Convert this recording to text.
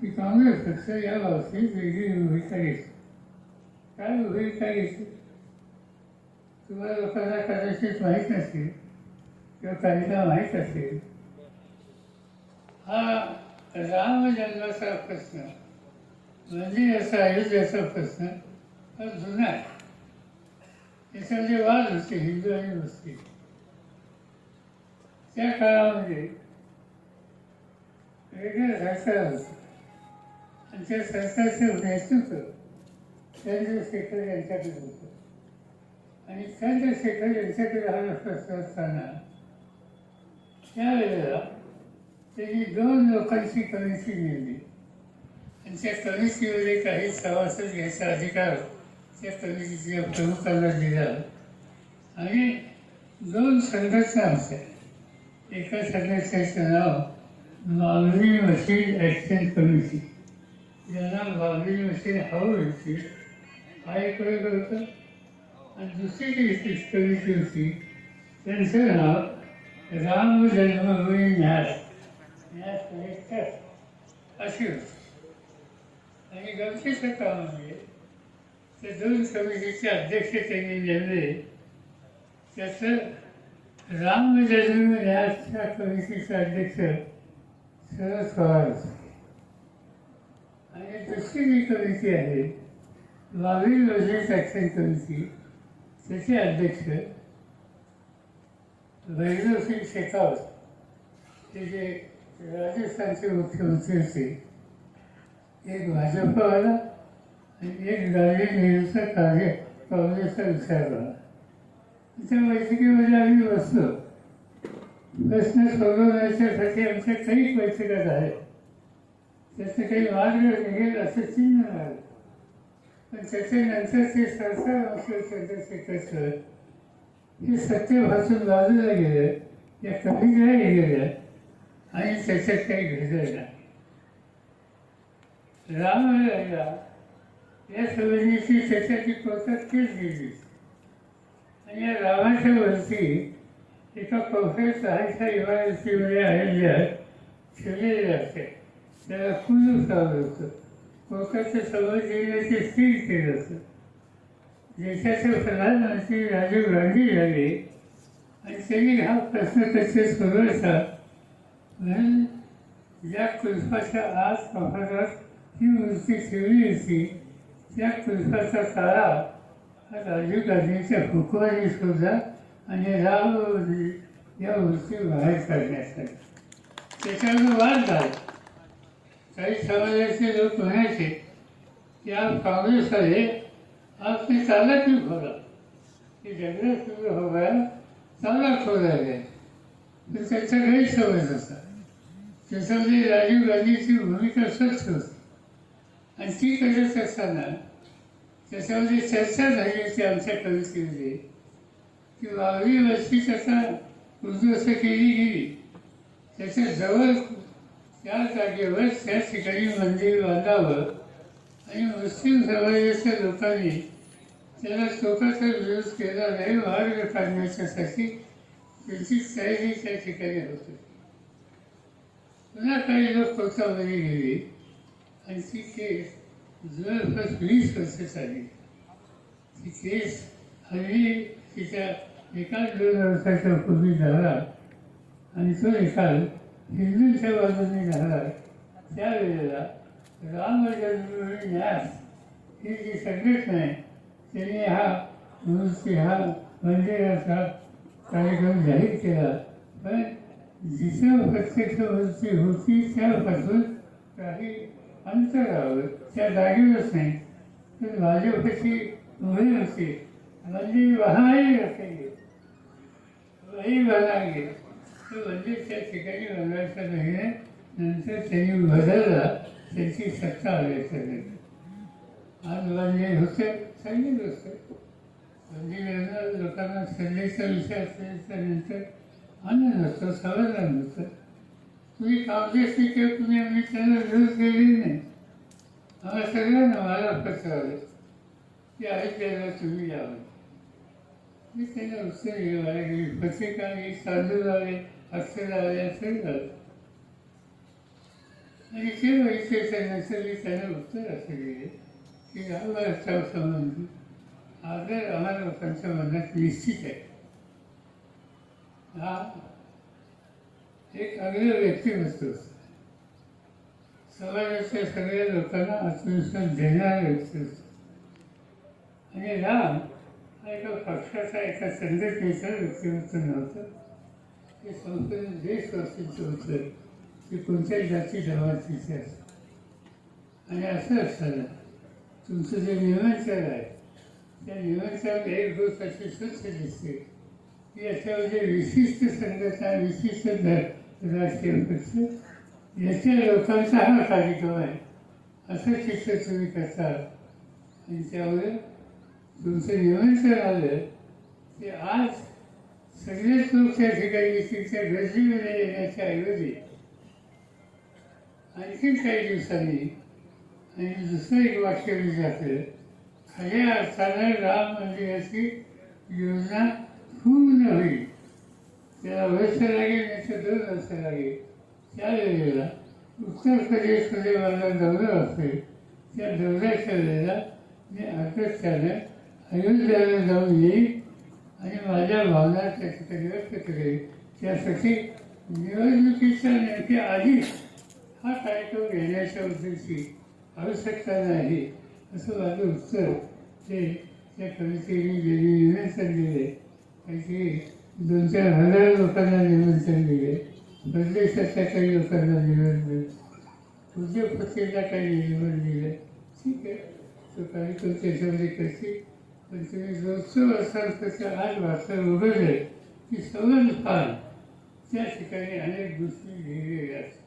की काँग्रेस पक्ष या बाबतीत वेगळी भूमिका घेतली काय भूमिका घेतली तुम्हाला लोकांना कदाचित माहीत नसेल किंवा काहीला माहीत असेल हा राम जन्माचा प्रश्न मंदिराचा अयोध्याचा प्रश्न हा जुना आहे याच्यामध्ये वाद होते हिंदू आणि मुस्लिम त्या काळामध्ये वेगळं सरकार होतं आमच्या त्या सरकारचं नेतृत्व चंद्रशेखर यांच्याकडे होतं. आणि चंद्रशेखर यांच्याकडे हा प्रश्न असताना त्यावेळेला त्यांनी दोन लोकांची कमिटी नेमली आणि त्या कमिटीमध्ये काही सभासद घ्यायचा अधिकार त्या कमिटीच्या प्रमुखांना दिला. आणि दोन संघटना होत्या. एका संघटनेचं नाव मागणी मशीन ॲक्शन कमिटी ज्यांना मागणी मशीन हवी होती हा एक वर्ग होता आणि दुसरी जी कमिटी होती त्यांचं नाव राम जन्मभूमी न्यास न्यास कलेक्टर अशी होती. आणि गमतीचं काम म्हणजे ते दोन समितीचे अध्यक्ष त्यांनी नेमले. त्याचं राम जन्म न्यासच्या समितीचे अध्यक्ष शरद पवार होते आणि दुसरी जी कमिटी आहे. वाघील वजीर ॲक्शन कमिटी त्याचे अध्यक्ष वैभवसिंग शेखावत ते जे राजस्थानचे मुख्यमंत्री होते एक भाजपवाला आणि एक गांधी नेहरूचा कार्य काँग्रेसचा विचारवाला त्या बैठकीमध्ये आम्ही बसलो. प्रश्न सोडवण्याच्यासाठी आमच्या काही बैठका आहेत. त्याचं काही वाद निघेल असं चिन्ह मिळालं पण त्याच्यानंतर ते सरकार असं सत्य सर हे बाजूला गेलं या कमीकडे गेल्या आणि त्याच्यात काही घडलं. नाही रामराजा या सवयीची त्याच्याची कोर्टात केस गेली. आणि या रामाच्या वरती एका काँग्रेस सहाय्यच्या इमारतीमध्ये अहिल्यात ठेवलेले असते. त्याला कुलूप लावलं होतं कोर्टाच्या समोर जिल्ह्याचे सील केलं होतं देशाचे प्रधानमंत्री राजीव गांधी झाले आणि त्यांनी हा प्रश्न त्याचे सोडवायचा म्हणून ज्या कुलपाच्या आत कपाटात ही मूर्ती ठेवली होती त्या कुलपाचा तारा हा राजीव गांधींच्या हुकमाने शोधला आणि राम या मूर्ती बाहेर काढण्यासाठी त्याच्यावर वाद झाला काही समाजाचे लोक म्हणायचे की आप काँग्रेस आहे आज ते चालत क्यों खोला की झगड़ा शुरू हो गया खोलायला तर त्याचा गैरसमज होता. त्याच्यामध्ये राजीव गांधीची भूमिका स्वच्छ होती. आणि ती करत असताना त्याच्यामध्ये चर्चा झाली होती आमच्या कवितेमध्ये की वावी वर्षी त्याचा उद्ध्वस्त केली गेली. त्याच्याजवळ त्या जागेवर त्या ठिकाणी मंदिर बांधावं आणि मुस्लिम समाजाच्या लोकांनी त्याला स्वतःचा विरोध केला नाही मार्ग काढण्याच्यासाठी त्यांची तयारी त्या ठिकाणी होते पुन्हा काही लोक कोर्टामध्ये गेले आणि ती केस जवळपास वीस वर्ष चालली. ती केस हल्ली तिच्या एकाच दोन वर्षाच्या पूर्वी झाला. आणि तो निकाल हिंदूंच्या बाजूने झाला त्यावेळेला राम जन्मभूमी न्यास ही जी संघटना आहे त्यांनी हा मूर्ती हा मंदिराचा कार्यक्रम जाहीर केला. पण जिथं प्रत्यक्ष वृत्ती होती त्यापासून काही अंतरावर त्या जागेवरच नाही. तर भाजपची मोहीम होती. मंदिर वहाही असेल. वही बनागे तो मंदिर त्या ठिकाणी बनवायचा नाही. नंतर त्यांनी बदलला. त्यांची सत्ता आली सगळं आज मंदिर होते. सांगितलं असते मंदिराला लोकांना संधीचा विषय असल्याच्या नंतर. आनंद असतो समाधान होतं. तुम्ही काँग्रेसने केलं तुम्ही आम्ही त्यांना विरोध केलेली नाही. आम्हाला सगळ्यांना मला पत्र आलं की अयोध्येला तुम्ही यावं मी त्यांना उत्तर घेऊ आले की पत्रिका मी तांदूळ आले अक्षर आले असं झालं आणि ते बघितल्याच्यानंतर मी त्यांना उत्तर असं दिले की या संबंधी आदर आम्हा लोकांच्या मनात निश्चित आहे. हा एक अग्र व्यक्तिमत्व असतं समाजाच्या सगळ्या लोकांना आत्मविश्वास देणारा व्यक्ती असतो आणि राम हा एका पक्षाचा एका संघटनेचा व्यक्तिमत्व नव्हतं ते संपूर्ण देशवासींचं होतं ते कोणत्याही जाती धर्माचे असतं आणि असं असताना तुमचं जे नियमांचर आहे त्या नियमांचर एक गोष्ट अशी स्वच्छ दिसते की याच्यामध्ये विशिष्ट संघटना विशिष्ट धर राजकीय पक्ष याच्या लोकांचा हा कार्यक्रम आहे. असं शिक्षण तुम्ही करता. आणि त्यामुळे तुमचं नियंत्रण आलं ते आज सगळेच लोक त्या ठिकाणी येतील त्या येण्याच्या ऐवजी. आणखीन काही दिवसांनी आणि दुसरं एक वाक्य मी जातं खऱ्या अर्थानं राम मंदिराची योजना पूर्ण होईल. त्याला वर्ष लागेल नाही दोन वर्ष लागेल. त्या वेळेला उत्तर प्रदेशमध्ये माझा दौरा असेल त्या दौऱ्याच्या वेळेला मी अगत्यानं अयोध्येला जाऊन येईल आणि माझ्या भावना त्या ठिकाणी व्यक्त केली. त्यासाठी निवडणुकीच्या नेमक्या आधी हा कार्यक्रम घेण्याच्या उद्देशी आवश्यकता नाही असं माझं उत्तर ते त्या कवितेने गेली निमंत्रण दिले. त्याची दोन चार हजार लोकांना निमंत्रण दिले. परदेशातल्या काही लोकांना निमंत्रण उद्योगपतीला काही निमंत्रण दिले. ठीक आहे. तो कार्यक्रम त्याच्यामध्ये कशी पण तुम्ही रोजचं वर्षांपेक्षा आज वाचता उघडले की सवन फार त्या ठिकाणी अनेक गोष्टी लिहिलेल्या असतात.